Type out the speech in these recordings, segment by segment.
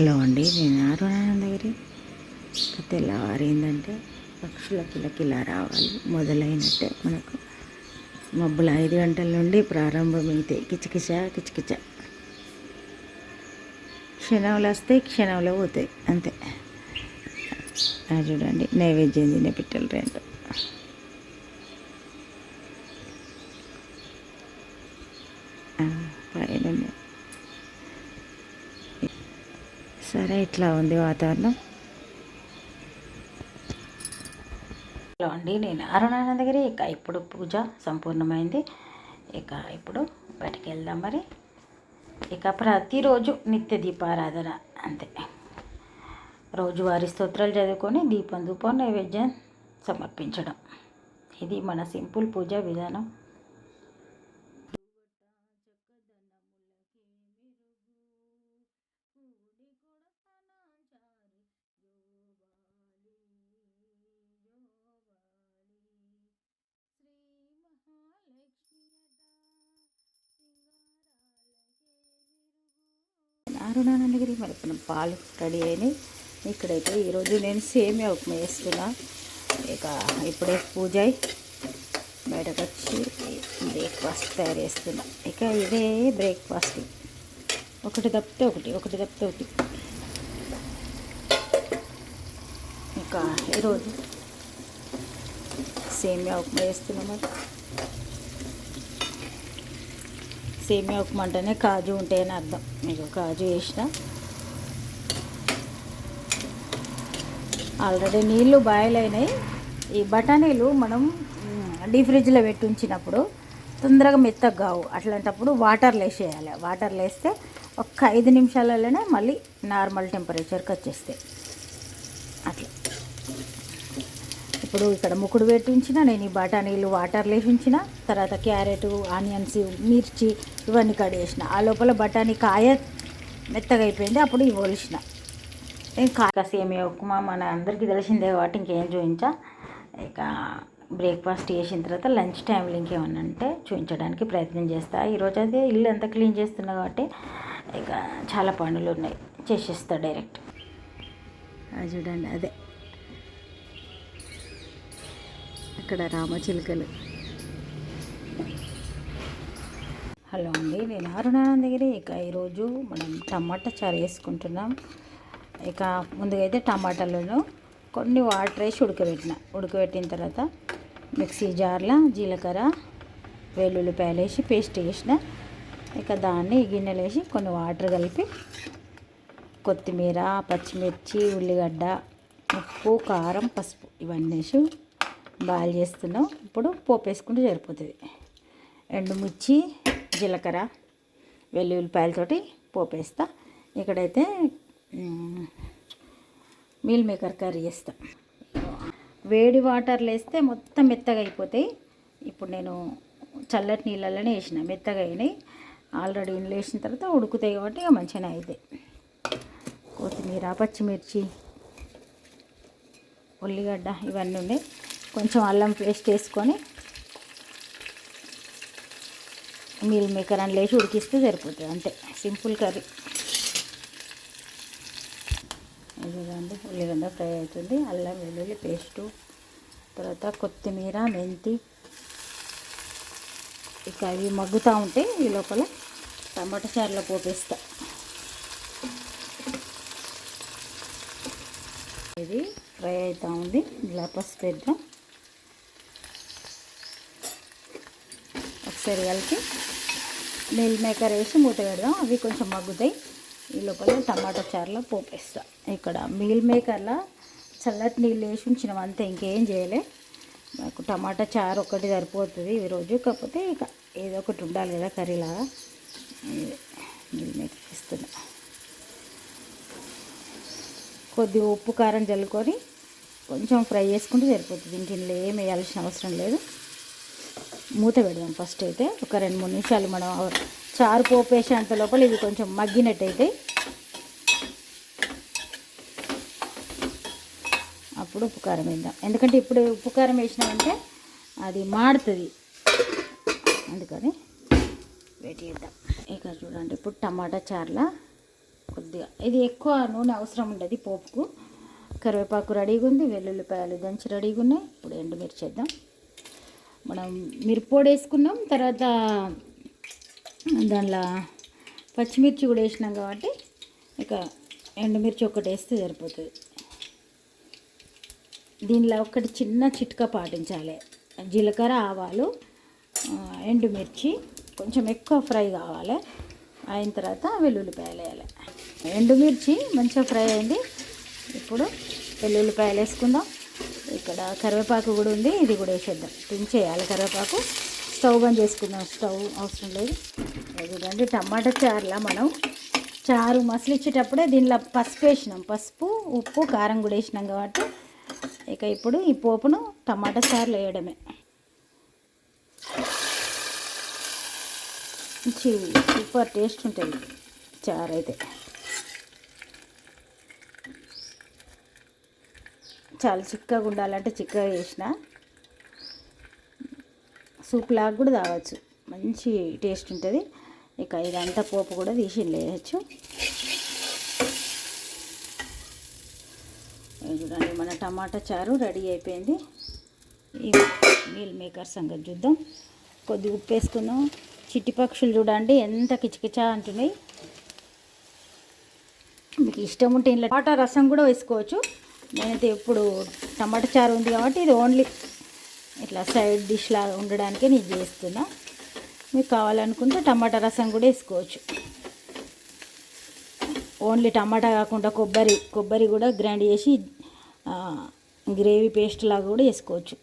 Hello అండి నేను అరుణానందగిరి తెల్లవారిందంటే పక్షుల కిలకిలా రావాలి. మొదలైనట్టే మనకు. మబ్బులు ఐదు గంటల నుండి ప్రారంభమైతే కిచకిచ కిచకిచ. క్షణంలో వస్తాయి క్షణంలో పోతాయి అంతే. అది చూడండి నైవేద్యం తినే పిట్టలు రెండు. పైన ఉన్నాయి. సరే ఇట్లా ఉంది వాతావరణం. హలో అండి నేను అరుణానందగిరి. ఇక ఇప్పుడు పూజ సంపూర్ణమైంది. ఇక ఇప్పుడు బయటికి వెళ్దాం మరి. ఇక ప్రతిరోజు నిత్య దీపారాధన అంతే. రోజువారి స్తోత్రాలు చదువుకొని దీపం ధూపం నైవేద్యం సమర్పించడం. ఇది మన సింపుల్ పూజ విధానం. అరుణానందగిరి మరి ఇప్పుడు పాలు రెడీ అయినాయి. ఇక్కడైతే ఈరోజు నేను సేమియా ఉప్మా వేస్తున్నా ఇక ఇప్పుడే పూజ బయటకు వచ్చి బ్రేక్ఫాస్ట్ తయారు చేస్తున్నా. ఇక ఇదే బ్రేక్ఫాస్ట్ ఒకటి తప్పితే ఒకటి ఒకటి తప్పితే ఒకటి. ఇక ఈరోజు సేమియా ఉప్మా వేస్తున్నాం మరి. సేమియా ఉప్మా అంటేనే కాజు ఉంటాయని అర్థం. మీకు కాజు వేసిన. ఆల్రెడీ నీళ్ళు బాయిల్ అయినాయి. ఈ బఠానీలు మనం డీ ఫ్రిడ్జ్లో పెట్టి ఉంచినప్పుడు తొందరగా మెత్తగా కావు అట్లాంటప్పుడు వాటర్లు వేసేయాలి వాటర్లు వేస్తే ఒక్క ఐదు నిమిషాలలోనే మళ్ళీ నార్మల్ టెంపరేచర్కి వచ్చేస్తాయి అట్లా ఇప్పుడు ఇక్కడ ముక్కుడు పెట్టించిన నేను ఈ బఠానీలు వాటర్లో లేపించిన తర్వాత క్యారెట్ ఆనియన్స్ మిర్చి ఇవన్నీ కట్ చేసిన. ఆ లోపల బఠానీ కాయ మెత్తగా అయిపోయింది అప్పుడు ఇవి ఒలిసిన. నేను కాక సేమియా ఉప్మా మన అందరికీ తెలిసిందే కాబట్టి ఇంకేం చూపించా ఇక బ్రేక్ఫాస్ట్ చేసిన తర్వాత లంచ్ టైంలో ఇంకేమన్నా అంటే చూపించడానికి ప్రయత్నం చేస్తా. ఈరోజు అయితే ఇల్లు అంతా క్లీన్ చేస్తున్నా కాబట్టి ఇక చాలా పనులు ఉన్నాయి. చేసేస్తా డైరెక్ట్ చూడండి అదే. ఇక్కడ రామచిలుకలు హలో అండి నేను అరుణానందగిరి. ఇక ఈరోజు మనం టమాటా చారు వేసుకుంటున్నాం. ఇక ముందుగా అయితే టమాటాలను కొన్ని వాటర్ వేసి ఉడకబెట్టిన. ఉడకబెట్టిన తర్వాత మిక్సీ జార్లో జీలకర్ర వెల్లుల్లిపాయలు వేసి పేస్ట్ వేసిన ఇక దాన్ని గిన్నెలు వేసి కొన్ని వాటర్ కలిపి కొత్తిమీర పచ్చిమిర్చి ఉల్లిగడ్డ ఉప్పు కారం పసుపు ఇవన్నీ వేసి బాయిల్ చేస్తున్నాం. ఇప్పుడు పోపు వేసుకుంటే సరిపోతుంది. ఎండుమిర్చి జీలకర్ర వెల్లుల్లిపాయలతోటి పోపు వేస్తా. ఇక్కడైతే మీల్ మేకర్ కర్రీ చేస్తా వేడి వాటర్లో వేస్తే మొత్తం మెత్తగా అయిపోతాయి. ఇప్పుడు నేను చల్లటి నీళ్ళలోనే వేసిన మెత్తగా అయినాయి. ఆల్రెడీ ఇండ్లు వేసిన తర్వాత ఉడుకుతాయి కాబట్టి ఇక మంచిగానే అవుతాయి కొత్తిమీర పచ్చిమిర్చి ఉల్లిగడ్డ ఇవన్నీ ఉన్నాయి. కొంచెం అల్లం పేస్ట్ వేసుకొని మీల్ మేకర్ అని లేచి ఉడికిస్తే సరిపోతుంది అంతే. Simple curry. ఇదిగోండి ఉల్లిగడ్డ ఫ్రై అవుతుంది. అల్లం వెల్లుల్లి పేస్టు తర్వాత కొత్తిమీర మెంతి. ఇక అవి మగ్గుతూ ఉంటే ఈ లోపల టమాటా చారులో పోపేస్తా. ఇది ఫ్రై అవుతూ ఉంది. ఇలా పసుపు ఒకసారి కలిపి మేకర్ వేసి మూత పెడదాం. అవి కొంచెం మగ్గుతాయి. ఈ లోపల టమాటా చారులో పోపేస్తా. ఇక్కడ మీల్ మేకర్లో చల్లటి నీళ్ళు వేసి ఉంచినాం. అంతే ఇంకేం చేయలే. నాకు టమాటా చారు ఒకటి సరిపోతుంది ఈరోజు కాకపోతే ఇక ఏదో ఒకటి ఉండాలి కదా కర్రీలాగా. ఇది మీల్ మేకర్ ఇస్తున్నా కొద్దిగా ఉప్పు కారం చల్లుకొని కొంచెం ఫ్రై చేసుకుంటే సరిపోతుంది. ఇంక ఇందులో ఏం వేయాల్సిన అవసరం లేదు. మూత పెడదాం ఫస్ట్ అయితే. ఒక రెండు మూడు నిమిషాలు మనం చారు పోపేసేంత లోపల ఇవి కొంచెం మగ్గినట్టయితే. అప్పుడు ఉప్పు కారం వేద్దాం. ఎందుకంటే ఇప్పుడు ఉప్పు కారం వేసినామంటే అది మాడుతుంది. అందుకని వెయిట్ చేద్దాం. ఇక చూడండి ఇప్పుడు టమాటా చారులో కొద్దిగా. ఇది ఎక్కువ నూనె అవసరం ఉండదు పోపుకు. కరివేపాకు రెడీగా ఉంది వెల్లుల్లిపాయలు దంచి రెడీగా ఉన్నాయి ఇప్పుడు ఎండుమిర్చి వేద్దాం. మనం మిరప్పొడి వేసుకున్నాం తర్వాత దానిలో పచ్చిమిర్చి కూడా వేసినాం కాబట్టి ఇక ఎండుమిర్చి ఒకటి వేస్తే సరిపోతుంది. దీనిలో ఒకటి చిన్న చిట్కా పాటించాలి. జీలకర్ర ఆవాలు ఎండుమిర్చి కొంచెం ఎక్కువ ఫ్రై కావాలి. అయిన తర్వాత వెల్లుల్లిపాయలు వేయాలి. ఎండుమిర్చి మంచిగా ఫ్రై అయింది. ఇప్పుడు వెల్లుల్లిపాయలు వేసుకుందాం. ఇక్కడ కరివేపాకు కూడా ఉంది ఇది కూడా వేసేద్దాం. తుంచేయాలి కరివేపాకు. స్టవ్ బంద్ చేసుకుందాం. స్టవ్ అవసరం లేదు. ఇది చూడండి టమాటా చారులా మనం. చారు మసలిచ్చేటప్పుడే దీనిలో పసుపు వేసినాం. పసుపు ఉప్పు కారం కూడా వేసినాం కాబట్టి ఇక ఇప్పుడు ఈ పోపును టమాటా చారులు వేయడమే. మంచి సూపర్ టేస్ట్ ఉంటుంది చారు అయితే. చాలా చిక్కగా ఉండాలంటే చిక్కగా చేసిన సూప్ లాగా కూడా తాగొచ్చు. మంచి టేస్ట్ ఉంటుంది. ఇక ఇదంతా పోపు కూడా తీసి వేయచ్చు చూడండి మన టమాటా చారు రెడీ అయిపోయింది. ఈ మీల్ మేకర్ సంగతి చూద్దాం. కొద్దిగా ఉప్పు వేసుకుందాం. చిట్టి పక్షులు చూడండి ఎంత కిచకిచా అంటున్నాయి. మీకు ఇష్టం ఉంటే ఇంట్లో టమాటా రసం కూడా వేసుకోవచ్చు. నేనైతే ఎప్పుడు టమాటా చారు ఉంది కాబట్టి ఇది ఓన్లీ ఇట్లా సైడ్ డిష్ లాగా ఉండడానికే నేను చేస్తున్నా. మీకు కావాలనుకుంటే టమాటా రసం కూడా వేసుకోవచ్చు. ఓన్లీ టమాటా కాకుండా కొబ్బరి కొబ్బరి కూడా గ్రైండ్ చేసి గ్రేవీ పేస్ట్ లాగా కూడా వేసుకోవచ్చు.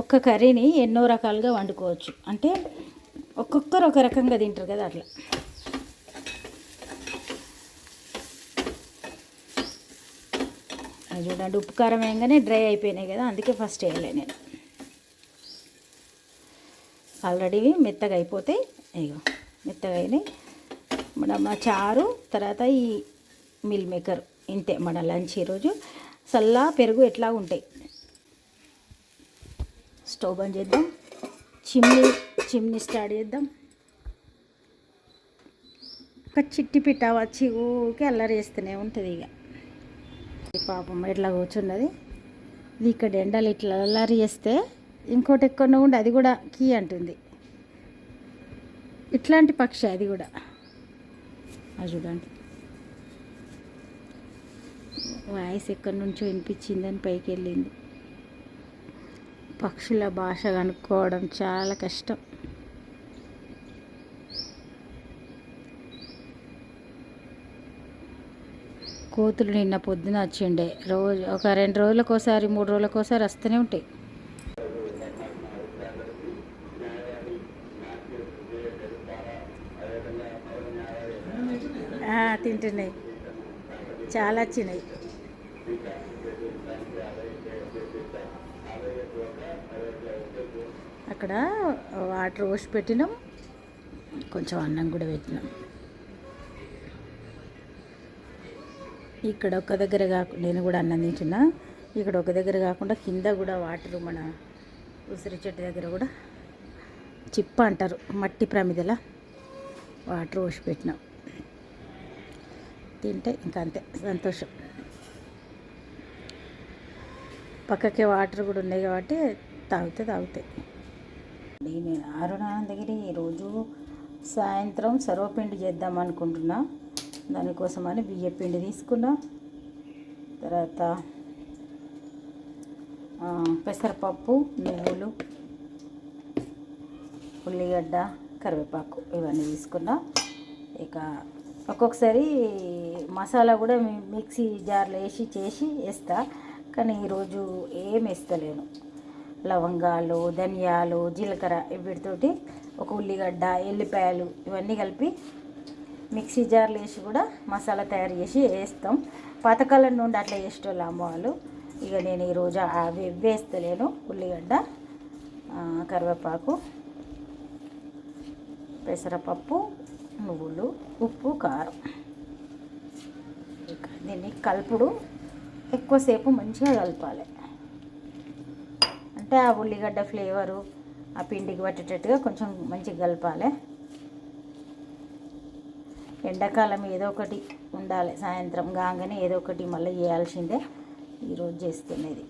ఒక్క కర్రీని ఎన్నో రకాలుగా వండుకోవచ్చు. అంటే ఒక్కొక్కరు ఒక రకంగా తింటారు కదా అట్లా. చూడండి ఉప్పు కారం వేయగానే డ్రై అయిపోయినాయి కదా అందుకే ఫస్ట్ వేయలే నేను. ఆల్రెడీ మెత్తగా అయిపోతాయి ఇగో మెత్తగా అయినాయి. మన మా చారు తర్వాత ఈ మిల్ మేకర్ ఇంతే మన లంచ్ ఈరోజు. సల్లా పెరుగు ఎట్లా ఉంటాయి. స్టవ్ బంద్ చేద్దాం. చిమ్ని చిమ్ని స్టార్ట్ చేద్దాం. ఒక చిట్టి పిట్ట వచ్చి ఊకే అల్లరి చేస్తూనే ఉంటుంది ఇక పాపం ఇట్లా కూర్చున్నది? ఇది ఇక్కడ ఎండలు ఇట్లా అల్లరి చేస్తే ఇంకోటి ఎక్కడ ఉండి అది కూడా కీ అంటుంది. ఇట్లాంటి పక్షి అది కూడా. అది చూడండి. వాయిస్ ఎక్కడి నుంచో వినిపించిందని పైకి వెళ్ళింది. పక్షుల భాష కనుక్కోవడం చాలా కష్టం. కోతులు నిన్న పొద్దున వచ్చిండే. రోజు ఒక రెండు రోజులకోసారి మూడు రోజులకోసారి వస్తూనే ఉంటాయి తింటున్నాయి. చాలా వచ్చినాయి. అక్కడ వాటర్ పోసి పెట్టినాం. కొంచెం అన్నం కూడా పెట్టినాం. ఇక్కడ ఒక దగ్గర కాకుండా నేను కూడా అన్నం తింటున్నా. ఇక్కడ ఒక దగ్గర కాకుండా కింద కూడా వాటర్ మన ఉసిరి చెట్టు దగ్గర కూడా చిప్ప అంటారు మట్టి ప్రమిదల వాటర్ పోసి పెట్టినాం. తింటే ఇంకా అంతే సంతోషం. పక్కకే వాటర్ కూడా ఉన్నాయి కాబట్టి తాగితే తాగుతాయి. నేను అరుణానందగిరి ఈరోజు సాయంత్రం సర్వపిండి చేద్దాం అనుకుంటున్నా. దానికోసమని బియ్య పిండి తీసుకున్నాం. తర్వాత పెసరపప్పు నువ్వులు ఉల్లిగడ్డ కరివేపాకు ఇవన్నీ తీసుకున్నా. ఇక ఒక్కొక్కసారి మసాలా కూడా మిక్సీ జార్లో వేసి చేసి వేస్తా. కానీ ఈరోజు ఏం వేస్తలేను. లవంగాలు ధనియాలు జీలకర్ర వీటితోటి ఒక ఉల్లిగడ్డ ఎల్లిపాయలు ఇవన్నీ కలిపి మిక్సీ జార్లు వేసి కూడా మసాలా తయారు చేసి వేస్తాం. పాతకాలం నుండి అట్లా చేసేటోళ్ళు అమ్మవాళ్ళు ఇక నేను ఈరోజు అవి వేస్తలేను. ఉల్లిగడ్డ కరివేపాకు పెసరపప్పు నువ్వులు ఉప్పు కారం. ఇక దీన్ని కలుపుడు ఎక్కువసేపు మంచిగా కలపాలి. అంటే ఆ ఉల్లిగడ్డ ఫ్లేవరు ఆ పిండికి పట్టేటట్టుగా కొంచెం మంచిగా కలపాలి. ఎండాకాలం ఏదో ఒకటి ఉండాలి. సాయంత్రం కాగానే ఏదో ఒకటి మళ్ళీ చేయాల్సిందే. ఈరోజు చేస్తున్నది.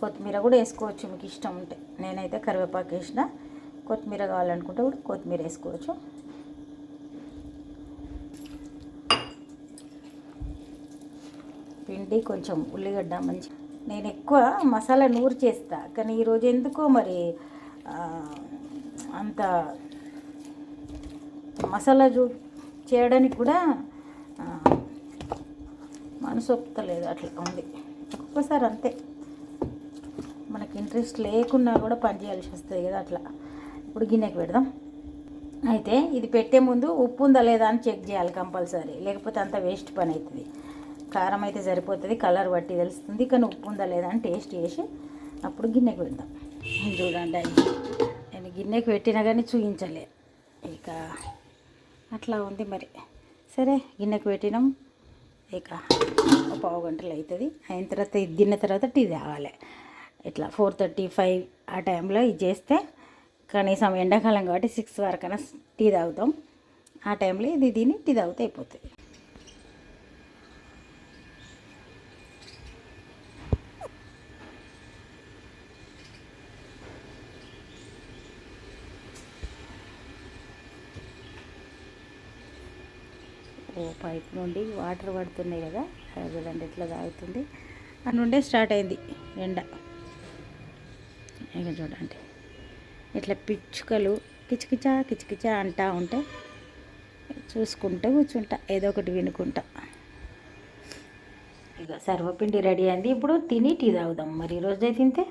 కొత్తిమీర కూడా వేసుకోవచ్చు మీకు ఇష్టం ఉంటే. నేనైతే కరివేపాకు వేసిన కొత్తిమీర కావాలనుకుంటే కూడా కొత్తిమీర వేసుకోవచ్చు. పిండి కొంచెం ఉల్లిగడ్డ మంచి నేను ఎక్కువ మసాలా నూరు చేస్తా. కానీ ఈరోజు ఎందుకో మరి అంత మసాలా చూ చేయడానికి కూడా మనసు ఒప్పుతలేదు అట్లా ఉంది. ఒక్కొక్కసారి అంతే. మనకి ఇంట్రెస్ట్ లేకున్నా కూడా పని చేయాల్సి వస్తుంది కదా అట్లా. ఇప్పుడు గిన్నెకి పెడదాం. అయితే ఇది పెట్టే ముందు ఉప్పు ఉందా లేదా అని చెక్ చేయాలి కంపల్సరీ. లేకపోతే అంత వేస్ట్ పని అవుతుంది కారం అయితే సరిపోతుంది కలర్ బట్టి తెలుస్తుంది కానీ ఉప్పు ఉందా లేదా అని టేస్ట్ చేసి అప్పుడు గిన్నెకి పెడదాం. చూడండి అయ్యి నేను గిన్నెకి పెట్టినా కానీ చూపించలే ఇక అట్లా ఉంది మరి. సరే గిన్నెకు పెట్టినాం. ఇక పావు గంటలు అవుతుంది అయిన తర్వాత ఇది తిన్న తర్వాత టీ తాగాలి. ఇట్లా ఫోర్ థర్టీ ఫైవ్ ఆ టైంలో ఇది చేస్తే కనీసం ఎండాకాలం కాబట్టి సిక్స్ వరకైనా టీ తాగుతాం. ఆ టైంలో ఇది తిని టీ తాగితే అయిపోతుంది. పైప్ నుండి వాటర్ పడుతున్నాయి కదా చూడండి ఎట్లా తాగుతుంది. ఆ నుండే స్టార్ట్ అయింది ఎండ. ఇక చూడండి. ఇట్లా పిచ్చుకలు కిచకిచా కిచకిచా అంటా ఉంటే చూసుకుంటూ కూర్చుంటా ఏదో ఒకటి వినుకుంటా. ఇక సర్వపిండి రెడీ అయింది. ఇప్పుడు తిని టీ తాగుదాం. మరి ఈరోజే తింటే?